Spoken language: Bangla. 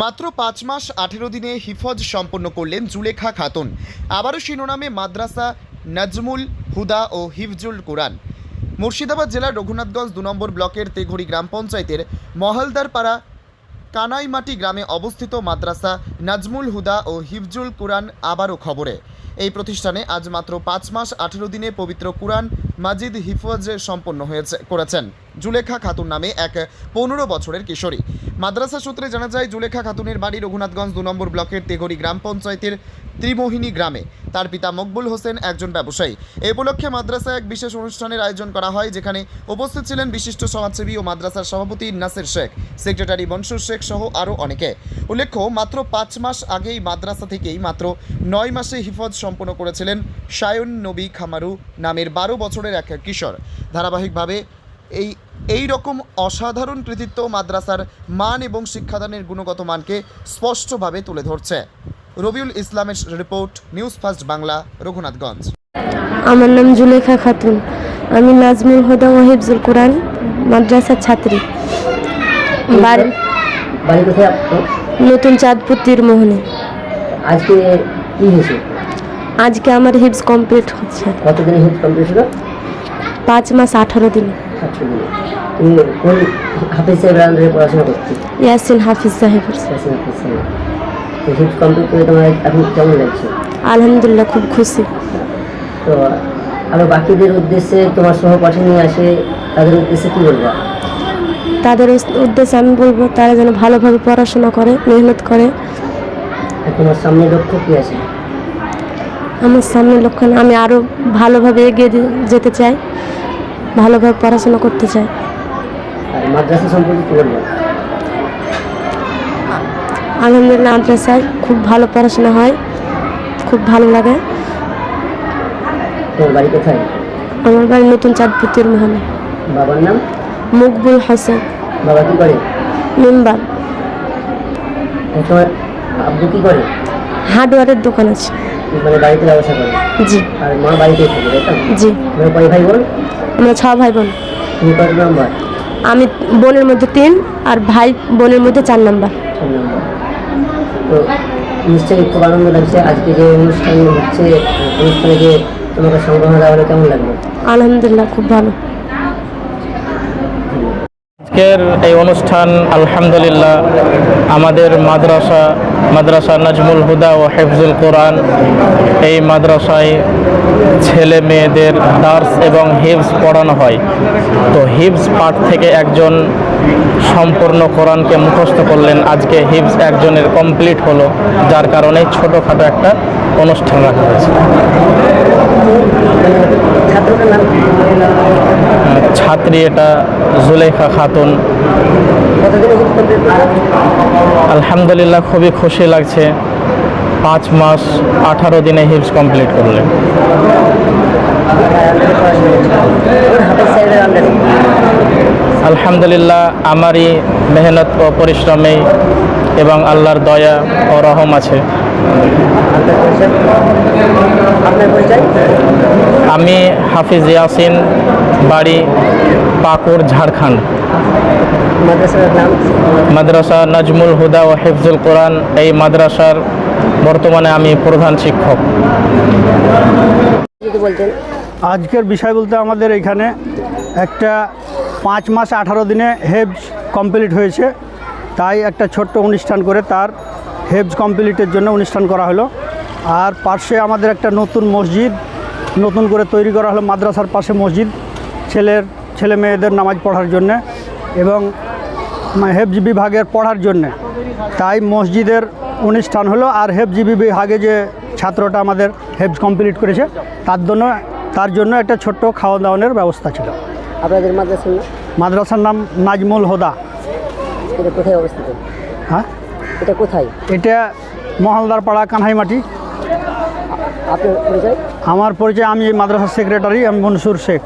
মাত্র পাঁচ মাস আঠেরো দিনে হিফজ সম্পন্ন করলেন জুলেখা খাতুন। আবারও শিরোনামে মাদ্রাসা, নাজমুল হুদা ও হিফজুল কোরআন। মুর্শিদাবাদ জেলার রঘুনাথগঞ্জ দু নম্বর ব্লকের তেঘড়ি গ্রাম পঞ্চায়েতের মহলদারপাড়া কানাইমাটি গ্রামে অবস্থিত মাদ্রাসা নাজমুল হুদা ও হিফজুল কুরআন আবারও খবরে। এই প্রতিষ্ঠানে আজ মাত্র পাঁচ মাস আঠেরো দিনে পবিত্র কুরআন মাজিদ হিফজ সম্পন্ন হয়েছে, করেছেন। জুলেখা খাতুন নামে এক পনেরো বছরের কিশোরী। মাদ্রাসা সূত্রে জানা যায়, জুলেখা খাতুনের বাড়ি রঘুনাথগঞ্জ দু নম্বর ব্লকের তেগরি গ্রাম পঞ্চায়েতের ত্রিমোহিনী গ্রামে। তার পিতা মকবুল হোসেন একজন ব্যবসায়ী। এ উপলক্ষে মাদ্রাসায় এক বিশেষ অনুষ্ঠানের আয়োজন করা হয়, যেখানে উপস্থিত ছিলেন বিশিষ্ট সমাজসেবী ও মাদ্রাসার সভাপতি নাসির শেখ, সেক্রেটারি মনসুর শেখ সহ আরও অনেকে। উল্লেখ্য, মাত্র পাঁচ মাস আগেই মাদ্রাসা থেকেই মাত্র নয় মাসে হিফজ সম্পন্ন করেছিলেন সায়ন নবী খামারু নামের বারো বছরের এক কিশোর। ধারাবাহিকভাবে এই এই রকম অসাধারণ কৃতিত্ব মাদ্রাসার মান এবং শিক্ষাদানের গুণগত মানকে স্পষ্টভাবে তুলে ধরছে। রবিউল ইসলামের report news first Bangla Raghunathganj. আমার নাম জুলেখা খাতুন। আমি নাজমুল হুদা ও হিফজুল কোরআন মাদ্রাসার ছাত্রী। বাড়ি বাড়ি কোথায় আপনার? নতুন চাঁদপুর তীরমোহনে আজকে কি হয়েছে? আজকে আমার হিফজ কমপ্লিট হচ্ছে। কতদিন হিট কমপ্লিট হলো পাঁচ মাস আঠারো দিন। তুমি কোন হাফিজ সাহেবের আন্ডারে পড়াশোনা করছি? ইয়াসিন হাফিজ সাহেবের। ইয়াসিন হাফিজ সাহেব। তো কমপ্লিট করে তোমার এখন কেমন লাগছে? আলহামদুলিল্লাহ খুব খুশি। তো আরও বাকিদের উদ্দেশ্যে তোমার সহপাঠী নিয়ে আসে তাদের উদ্দেশ্যে কী বলবা? তাদের উদ্দেশ্যে আমি বলব তারা যেন ভালোভাবে পড়াশোনা করে মেহনত করে। তোমার সামনে লক্ষ্য কী আছে? আমার সামনে লক্ষ্য না, আমি আরও ভালোভাবে এগিয়ে যেতে চাই ভালোভাবে পড়াশোনা করতে চাই। মাদ্রাসা সম্পর্কে কী বলবা? আলহামদুলিল্লাহ মাদ্রাসায় খুব ভালো পড়াশোনা হয় খুব ভালো লাগে। তোমার বাড়ি কোথায়? আমার বাড়ি নতুন চাঁদপুর তীরমোহনে বাবার নাম? মকবুল হাসান। বাবা কী করে? মেম্বার। তোমার আব্বু কী করে? হার্ডওয়ারের দোকান আছে। মানে বাড়িতে ব্যবসা করে? জি। আর মা বাড়িতেই থাকে তাই তো? জি। তোমার কয় ভাই বোন? আমরা ছ ভাই বোন। তুমি কত নাম্বার? আমি বোনের মধ্যে তিন আর ভাই বোনের মধ্যে চার নাম্বার। ছয় নম্বর। তো নিশ্চয়ই খুব আনন্দ লাগছে। আজকে যে অনুষ্ঠান হচ্ছে অনুষ্ঠানে যে তোমাকে সংগ্রহ দেওয়া হলো কেমন লাগল? আলহামদুলিল্লাহ খুব ভালো। আজকের এই অনুষ্ঠান আলহামদুলিল্লাহ আমাদের মাদ্রাসা মাদ্রাসা নাজমুল হুদা ও হেফজুল কোরআন এই মাদ্রাসায় ছেলে মেয়েদের দার্স এবং হিফজ পড়ানো হয়। তো হিফজ পাঠ থেকে একজন সম্পূর্ণ কোরআনকে মুখস্থ করলেন। আজকে হিফজ একজনের কমপ্লিট হলো যার কারণে ছোটোখাটো একটা অনুষ্ঠান রাখা হয়েছে। ছাত্রী এটা জুলেখা খাতুন। আলহামদুলিল্লাহ খুবই খুশি লাগছে। পাঁচ মাস, আঠারো দিনে হিপস কমপ্লিট করলেন। আলহামদুলিল্লাহ, আমারই মেহনত ও পরিশ্রমে এবং আল্লাহর দয়া ও রহম আছে। আমি হাফিজ ইয়াসিন, বাড়ি পাকুড় ঝাড়খণ্ড। মাদ্রাসা নাজমুল হুদা ও হেফজুল কোরআন, এই মাদ্রাসার বর্তমানে আমি প্রধান শিক্ষক। আজকের বিষয় বলতে আমাদের এখানে একটা পাঁচ মাস আঠারো দিনে হেবস কমপ্লিট হয়েছে। তাই একটা ছোট্ট অনুষ্ঠান করে তার হেবস কমপ্লিটের জন্য অনুষ্ঠান করা হলো। আর পাশে আমাদের একটা নতুন মসজিদ নতুন করে তৈরি করা হলো মাদ্রাসার পাশে মসজিদ ছেলের ছেলে মেয়েদের নামাজ পড়ার জন্যে এবং হেফজ বিভাগের পড়ার জন্যে। তাই মসজিদের অনুষ্ঠান হলো আর হেফজ বিভাগে যে ছাত্রটা আমাদের হেফজ কমপ্লিট করেছে তার জন্য তার জন্য একটা ছোট্ট খাওয়া দাওয়ানোর ব্যবস্থা ছিল। আপনাদের মাদ্রাসার নাম? মাদ্রাসার নাম নাজমুল হোদা। এটা কোথায় অবস্থিত? হ্যাঁ? এটা কোথায়? এটা মহলদার পাড়া কানহাইমাটি। আপনার পরিচয়? আমার পরিচয় আমি মাদ্রাসার সেক্রেটারি আমি মনসুর শেখ।